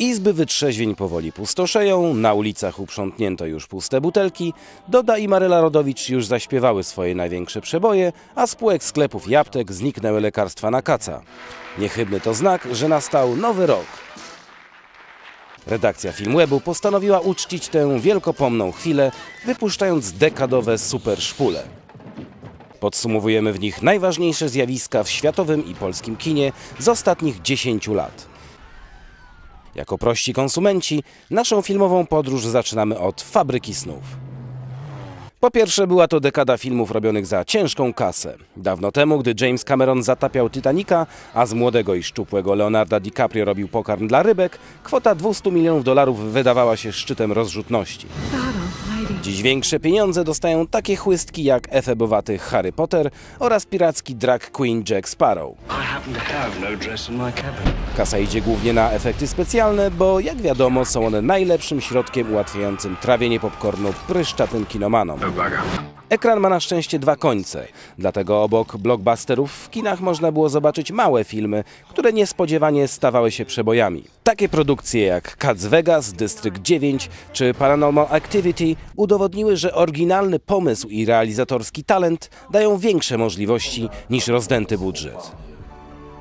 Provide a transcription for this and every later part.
Izby wytrzeźwień powoli pustoszeją, na ulicach uprzątnięto już puste butelki, Doda i Maryla Rodowicz już zaśpiewały swoje największe przeboje, a z półek sklepów i aptek zniknęły lekarstwa na kaca. Niechybny to znak, że nastał nowy rok. Redakcja Filmwebu postanowiła uczcić tę wielkopomną chwilę, wypuszczając dekadowe super szpule. Podsumowujemy w nich najważniejsze zjawiska w światowym i polskim kinie z ostatnich 10 lat. Jako prości konsumenci, naszą filmową podróż zaczynamy od fabryki snów. Po pierwsze, była to dekada filmów robionych za ciężką kasę. Dawno temu, gdy James Cameron zatapiał Titanica, a z młodego i szczupłego Leonarda DiCaprio robił pokarm dla rybek, kwota 200 milionów dolarów wydawała się szczytem rozrzutności. Dziś większe pieniądze dostają takie chłystki jak efebowaty Harry Potter oraz piracki drag queen Jack Sparrow. No. Kasa idzie głównie na efekty specjalne, bo jak wiadomo są one najlepszym środkiem ułatwiającym trawienie popcornu pryszczatym kinomanom. No bugger. Ekran ma na szczęście dwa końce, dlatego obok blockbusterów w kinach można było zobaczyć małe filmy, które niespodziewanie stawały się przebojami. Takie produkcje jak Cats Vegas, District 9 czy Paranormal Activity udowodniły, że oryginalny pomysł i realizatorski talent dają większe możliwości niż rozdęty budżet.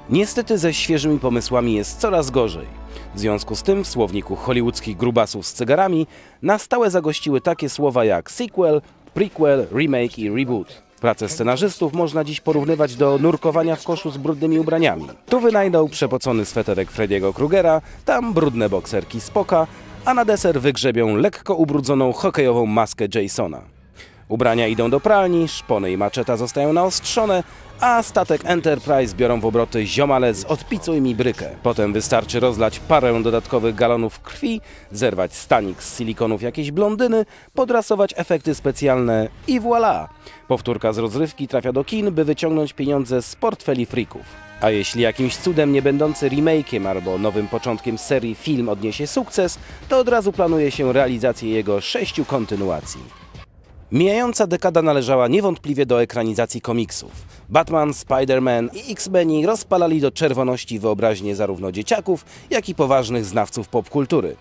Niestety ze świeżymi pomysłami jest coraz gorzej. W związku z tym w słowniku hollywoodzkich grubasów z cygarami na stałe zagościły takie słowa jak sequel, prequel, remake i reboot. Pracę scenarzystów można dziś porównywać do nurkowania w koszu z brudnymi ubraniami. Tu wynajdą przepocony sweterek Freddiego Krugera, tam brudne bokserki Spoka, a na deser wygrzebią lekko ubrudzoną hokejową maskę Jasona. Ubrania idą do pralni, szpony i maczeta zostają naostrzone, a statek Enterprise biorą w obroty ziomale z odpicuj mi brykę. Potem wystarczy rozlać parę dodatkowych galonów krwi, zerwać stanik z silikonów jakiejś blondyny, podrasować efekty specjalne i voilà! Powtórka z rozrywki trafia do kin, by wyciągnąć pieniądze z portfeli frików. A jeśli jakimś cudem nie będący remake'iem albo nowym początkiem serii film odniesie sukces, to od razu planuje się realizację jego sześciu kontynuacji. Mijająca dekada należała niewątpliwie do ekranizacji komiksów. Batman, Spider-Man i X-Meni rozpalali do czerwoności wyobraźnię zarówno dzieciaków, jak i poważnych znawców popkultury.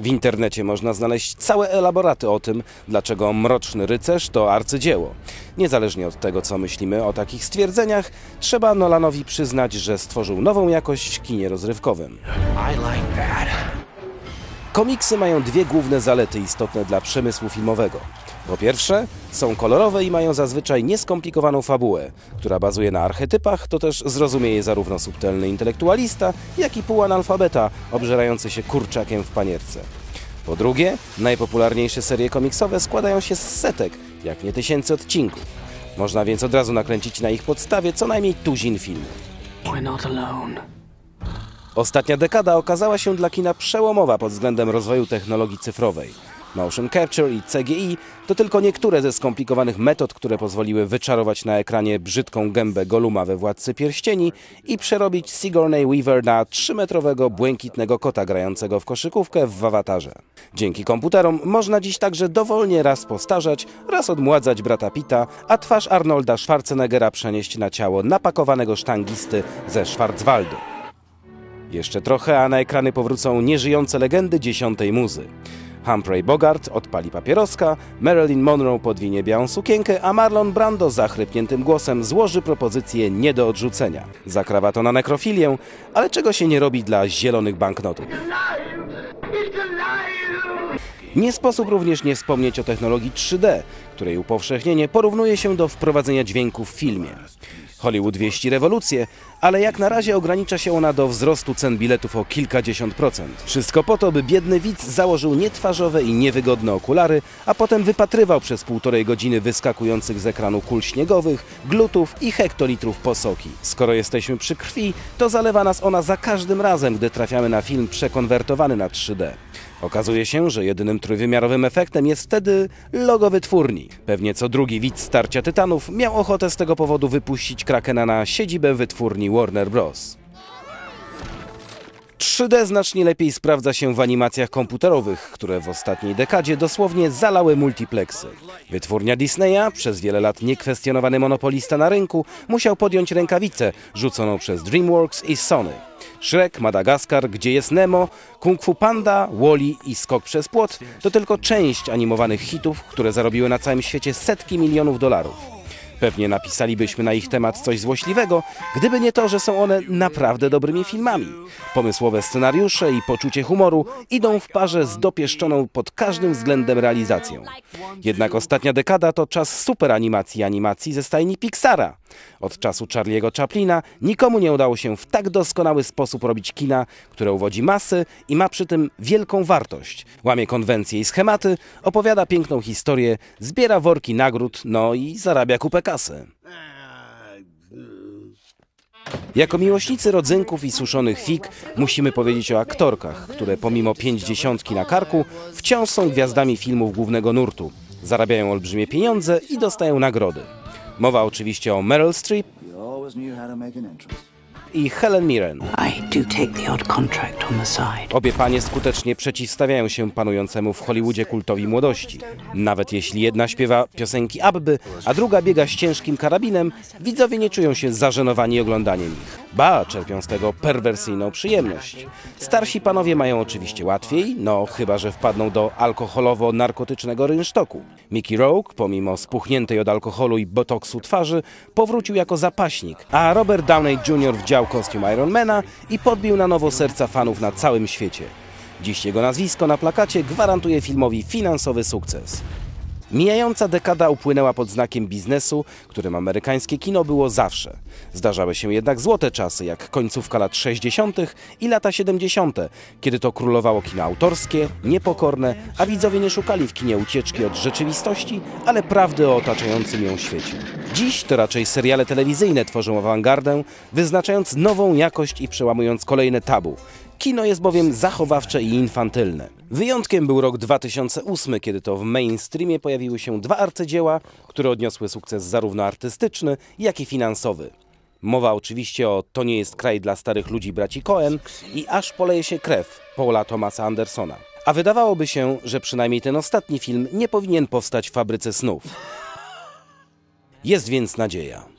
W internecie można znaleźć całe elaboraty o tym, dlaczego Mroczny Rycerz to arcydzieło. Niezależnie od tego, co myślimy o takich stwierdzeniach, trzeba Nolanowi przyznać, że stworzył nową jakość w kinie rozrywkowym. I like that. Komiksy mają dwie główne zalety istotne dla przemysłu filmowego. Po pierwsze, są kolorowe i mają zazwyczaj nieskomplikowaną fabułę, która bazuje na archetypach, to też zrozumie je zarówno subtelny intelektualista, jak i półanalfabeta obżerający się kurczakiem w panierce. Po drugie, najpopularniejsze serie komiksowe składają się z setek, jak nie tysięcy odcinków. Można więc od razu nakręcić na ich podstawie co najmniej tuzin filmów. We're not alone. Ostatnia dekada okazała się dla kina przełomowa pod względem rozwoju technologii cyfrowej. Motion capture i CGI to tylko niektóre ze skomplikowanych metod, które pozwoliły wyczarować na ekranie brzydką gębę Goluma we Władcy Pierścieni i przerobić Sigourney Weaver na trzymetrowego błękitnego kota grającego w koszykówkę w awatarze. Dzięki komputerom można dziś także dowolnie raz postarzać, raz odmładzać brata Pitta, a twarz Arnolda Schwarzeneggera przenieść na ciało napakowanego sztangisty ze Schwarzwaldu. Jeszcze trochę, a na ekrany powrócą nieżyjące legendy dziesiątej muzy. Humphrey Bogart odpali papieroska, Marilyn Monroe podwinie białą sukienkę, a Marlon Brando zachrypniętym głosem złoży propozycję nie do odrzucenia. Zakrawa to na nekrofilię, ale czego się nie robi dla zielonych banknotów. Nie sposób również nie wspomnieć o technologii 3D, której upowszechnienie porównuje się do wprowadzenia dźwięku w filmie. Hollywood wieści rewolucję, ale jak na razie ogranicza się ona do wzrostu cen biletów o kilkadziesiąt procent. Wszystko po to, by biedny widz założył nietwarzowe i niewygodne okulary, a potem wypatrywał przez półtorej godziny wyskakujących z ekranu kul śniegowych, glutów i hektolitrów posoki. Skoro jesteśmy przy krwi, to zalewa nas ona za każdym razem, gdy trafiamy na film przekonwertowany na 3D. Okazuje się, że jedynym trójwymiarowym efektem jest wtedy logo wytwórni. Pewnie co drugi widz starcia tytanów miał ochotę z tego powodu wypuścić Krakena na siedzibę wytwórni Warner Bros. 3D znacznie lepiej sprawdza się w animacjach komputerowych, które w ostatniej dekadzie dosłownie zalały multiplexy. Wytwórnia Disneya, przez wiele lat niekwestionowany monopolista na rynku, musiał podjąć rękawicę rzuconą przez DreamWorks i Sony. Shrek, Madagaskar, Gdzie jest Nemo, Kung Fu Panda, Wall-E i Skok przez płot to tylko część animowanych hitów, które zarobiły na całym świecie setki milionów dolarów. Pewnie napisalibyśmy na ich temat coś złośliwego, gdyby nie to, że są one naprawdę dobrymi filmami. Pomysłowe scenariusze i poczucie humoru idą w parze z dopieszczoną pod każdym względem realizacją. Jednak ostatnia dekada to czas super animacji animacji ze stajni Pixara. Od czasu Charlie'ego Chaplina nikomu nie udało się w tak doskonały sposób robić kina, które uwodzi masy i ma przy tym wielką wartość. Łamie konwencje i schematy, opowiada piękną historię, zbiera worki nagród, no i zarabia kupę kasy. Jako miłośnicy rodzynków i suszonych fig musimy powiedzieć o aktorkach, które pomimo pięćdziesiątki na karku wciąż są gwiazdami filmów głównego nurtu. Zarabiają olbrzymie pieniądze i dostają nagrody. Mowa oczywiście o Meryl Streep I Helen Mirren. Obie panie skutecznie przeciwstawiają się panującemu w Hollywoodzie kultowi młodości. Nawet jeśli jedna śpiewa piosenki Abby, a druga biega z ciężkim karabinem, widzowie nie czują się zażenowani oglądaniem ich. Ba, czerpią z tego perwersyjną przyjemność. Starsi panowie mają oczywiście łatwiej, no chyba, że wpadną do alkoholowo-narkotycznego rynsztoku. Mickey Rourke, pomimo spuchniętej od alkoholu i botoksu twarzy, powrócił jako zapaśnik, a Robert Downey Jr. wdział kostium Ironmana i podbił na nowo serca fanów na całym świecie. Dziś jego nazwisko na plakacie gwarantuje filmowi finansowy sukces. Mijająca dekada upłynęła pod znakiem biznesu, którym amerykańskie kino było zawsze. Zdarzały się jednak złote czasy, jak końcówka lat 60. i lata 70., kiedy to królowało kino autorskie, niepokorne, a widzowie nie szukali w kinie ucieczki od rzeczywistości, ale prawdy o otaczającym ją świecie. Dziś to raczej seriale telewizyjne tworzą awangardę, wyznaczając nową jakość i przełamując kolejne tabu. Kino jest bowiem zachowawcze i infantylne. Wyjątkiem był rok 2008, kiedy to w mainstreamie pojawiły się dwa arcydzieła, które odniosły sukces zarówno artystyczny, jak i finansowy. Mowa oczywiście o To nie jest kraj dla starych ludzi braci Cohen i Aż poleje się krew Paula Thomasa Andersona. A wydawałoby się, że przynajmniej ten ostatni film nie powinien powstać w fabryce snów. Jest więc nadzieja.